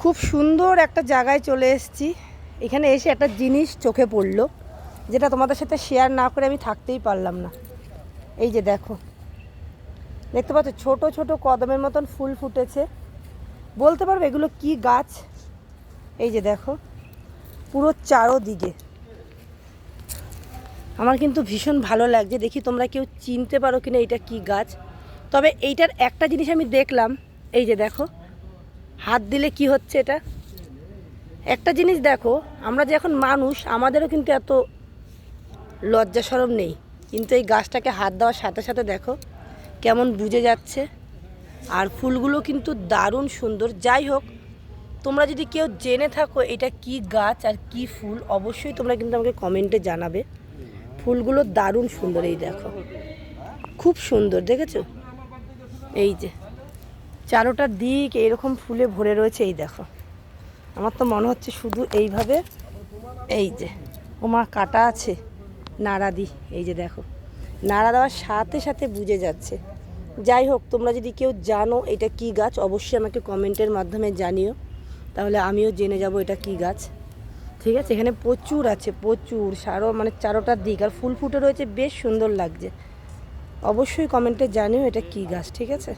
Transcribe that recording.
খুব সুন্দর একটা জায়গায় চলে এসেছি। এখানে এসে একটা জিনিস চোখে পড়ল, যেটা তোমাদের সাথে শেয়ার না করে আমি থাকতেই পারলাম না। এই যে দেখো, দেখতে পাচ্ছ ছোট ছোট কদমের মতন ফুল ফুটেছে। বলতে পারবে এগুলো কি গাছ? এই যে দেখো, পুরো চারোদিকে। আমার কিন্তু ভীষণ ভালো লাগছে, দেখি তোমরা কেউ চিনতে পারো কিনা এটা কি গাছ। তবে এইটার একটা জিনিস আমি দেখলাম, এই যে দেখো হাত দিলে কি হচ্ছে এটা? একটা জিনিস দেখো, আমরা যে এখন মানুষ, আমাদেরও কিন্তু এত লজ্জা সরম নেই। কিন্তু এই গাছটাকে হাত দেওয়ার সাথে সাথে দেখো, কেমন বুঝে যাচ্ছে। আর ফুলগুলো কিন্তু দারুণ সুন্দর। যাই হোক, তোমরা যদি কেউ জেনে থাকো এটা কি গাছ আর কি ফুল, অবশ্যই তোমরা কিন্তু আমাকে কমেন্টে জানাবে। ফুলগুলো দারুণ সুন্দর, এই দেখো। খুব সুন্দর, দেখেছ? এই যে। চারোটা দিক এরকম ফুলে ভরে রয়েছে, এই দেখো। আমার তো মনে হচ্ছে শুধু এইভাবে, এই যে, ওমা কাটা আছে নাড়া দি, এই যে দেখো। নাড়া দেওয়ার সাথে সাথে বুঝে যাচ্ছে। যাই হোক, তোমরা যদি কেউ জানো এটা কি গাছ, অবশ্যই আমাকে কমেন্টের মাধ্যমে জানিও। তাহলে আমিও জেনে যাব এটা কি গাছ। ঠিক আছে, এখানে প্রচুর আছে, প্রচুর, সারো মানে চারোটার দিক। আর ফুল ফুটে রয়েছে, বেশ সুন্দর লাগছে। অবশ্যই কমেন্টে জানিও এটা কি গাছ, ঠিক আছে?